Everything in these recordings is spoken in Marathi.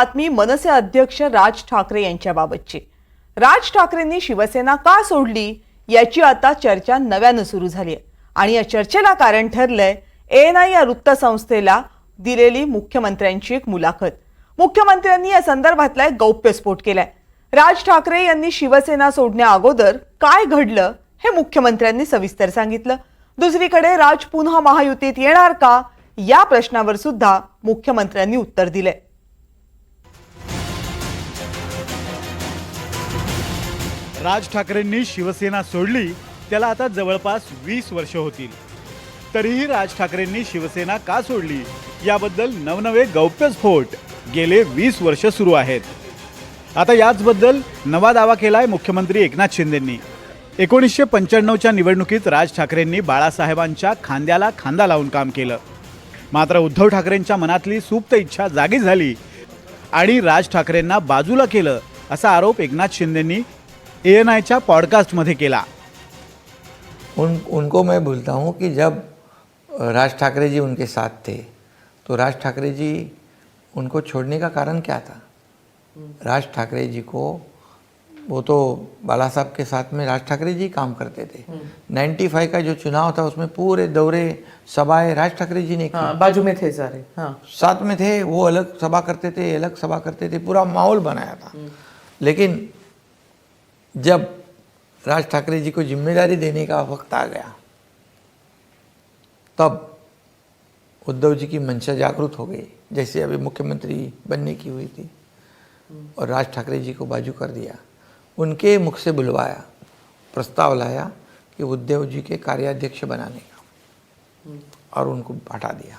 बातमी मनसे अध्यक्ष राज ठाकरे यांच्याबाबतची. राज ठाकरेंनी शिवसेना का सोडली याची आता चर्चा नव्यानं सुरू झाली आहे आणि या चर्चेला कारण ठरलंय एन आय या वृत्तसंस्थेला दिलेली मुख्यमंत्र्यांची एक मुलाखत. मुख्यमंत्र्यांनी या संदर्भातला एक गौप्यस्फोट केलाय. राज ठाकरे यांनी शिवसेना सोडण्या अगोदर काय घडलं हे मुख्यमंत्र्यांनी सविस्तर सांगितलं. दुसरीकडे राज पुन्हा महायुतीत येणार का या प्रश्नावर सुद्धा मुख्यमंत्र्यांनी उत्तर दिलंय. राज ठाकरेंनी शिवसेना सोडली त्याला आता जवळपास वीस वर्ष होतील. तरीही राज ठाकरेंनी शिवसेना का सोडली? याबद्दल नवनवे गौप्यस्फोट गेले वीस वर्ष सुरू आहेत. आता याचबद्दल नवा दावा केलाय मुख्यमंत्री एकनाथ शिंदेंनी. एकोणीसशे पंच्याण्णवच्या निवडणुकीत राज ठाकरेंनी बाळासाहेबांच्या खांद्याला खांदा लावून काम केलं. मात्र उद्धव ठाकरेंच्या मनातली सुप्त इच्छा जागी झाली आणि राज ठाकरेंना बाजूला केलं असा आरोप एकनाथ शिंदेंनी ए एन आयच्या पॉडकास्टमध्ये केला. उन उनको मैं बोलता हूँ कि जब राज ठाकरे जी उनके साथ थे तो राज ठाकरे जी उनको छोड़ने का कारण क्या था? राज ठाकरे जी को वो तो बाला साहब के साथ में राज ठाकरे जी काम करते थे। 95 का जो चुनाव था उसमें पूरे दौरे सभाएं राज ठाकरे जी ने की। हाँ बाजू में थे सारे हाँ। साथ में थे वो अलग सभा करते थे अलग सभा करते थे पूरा माहौल बनाया था। लेकिन जब राज ठाकरे जी को ज़िम्मेदारी देने का वक्त आ गया, तब उद्धव जी की मंशा जागृत हो गई, जैसे अभी मुख्यमंत्री बनने की हुई थी और राज ठाकरे जी को बाजू कर दिया। उनके मुख से बुलवाया, प्रस्ताव लाया कि उद्धव जी के कार्याध्यक्ष बनाने का और उनको हटा दिया।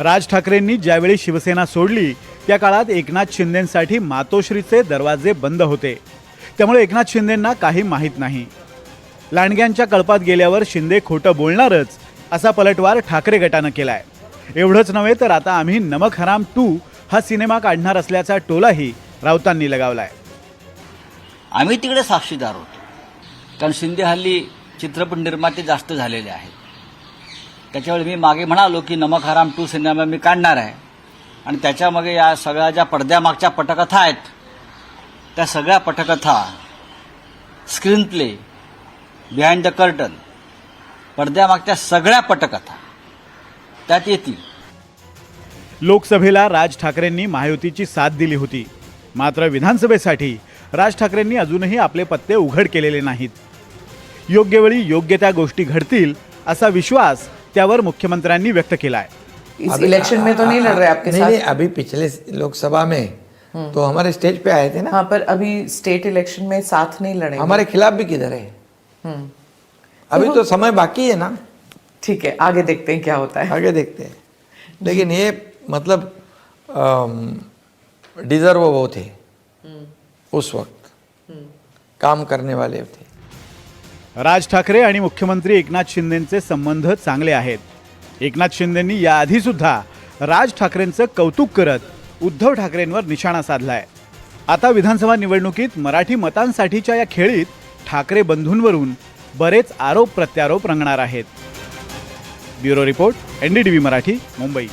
राज ठाकरेंनी ज्यावेळी शिवसेना सोडली त्या काळात एकनाथ शिंदेंसाठी मातोश्रीचे दरवाजे बंद होते. त्यामुळे एकनाथ शिंदेंना काही माहीत नाही. लांडग्यांच्या कळपात गेल्यावर शिंदे खोटं बोलणारच असा पलटवार ठाकरे गटानं केलाय. एवढंच नव्हे तर आता आम्ही नमक हराम टू हा सिनेमा काढणार असल्याचा टोलाही राऊतांनी लगावलाय. आम्ही तिकडे साक्षीदार होतो. कारण शिंदे हल्ली चित्रपट निर्माते जास्त झालेले आहेत. त्याच्यावेळी मी मागे म्हणालो की नमक हराम टू सिनेमा मी काढणार आहे. आणि त्याच्यामागे या सगळ्या ज्या पडद्यामागच्या पटकथा आहेत त्या सगळ्या पटकथा screen play behind the curtain पडद्यामागच्या सगळ्या पटकथा त्यात येतील. लोकसभेला राज ठाकरेंनी महायुतीची साथ दिली होती. मात्र विधानसभेसाठी राज ठाकरेंनी अजूनही आपले पत्ते उघड केलेले नाहीत. योग्य वेळी योग्य त्या गोष्टी घडतील असा विश्वास त्यावर मुख्यमंत्र्यांनी व्यक्त केला आहे इस अभी- इलेक्शन में तो नहीं लड़ रहे आपके नहीं, साथ? नहीं अभी पिछले लोकसभा में तो हमारे स्टेज पे आए थे ना। हाँ पर अभी स्टेट इलेक्शन में साथ नहीं लड़े हमारे खिलाफ भी किधर है? हम्म। अभी तो समय बाकी है ना। ठीक है आगे देखते हैं क्या होता है। आगे देखते हैं। लेकिन ये मतलब डिजर्व वो थे। उस वक्त। काम करने वाले थे। राज ठाकरे आणि मुख्यमंत्री एकनाथ शिंदेचे संबंध चांगले आहेत. एकनाथ शिंदेंनी याआधी सुद्धा राज ठाकरेंचं कौतुक करत उद्धव ठाकरेंवर निशाणा साधलाय. आता विधानसभा निवडणुकीत मराठी मतांसाठीच्या या खेळीत ठाकरे बंधूंवरून बरेच आरोप प्रत्यारोप रंगणार आहेत. Bureau report NDTV Marathi Mumbai.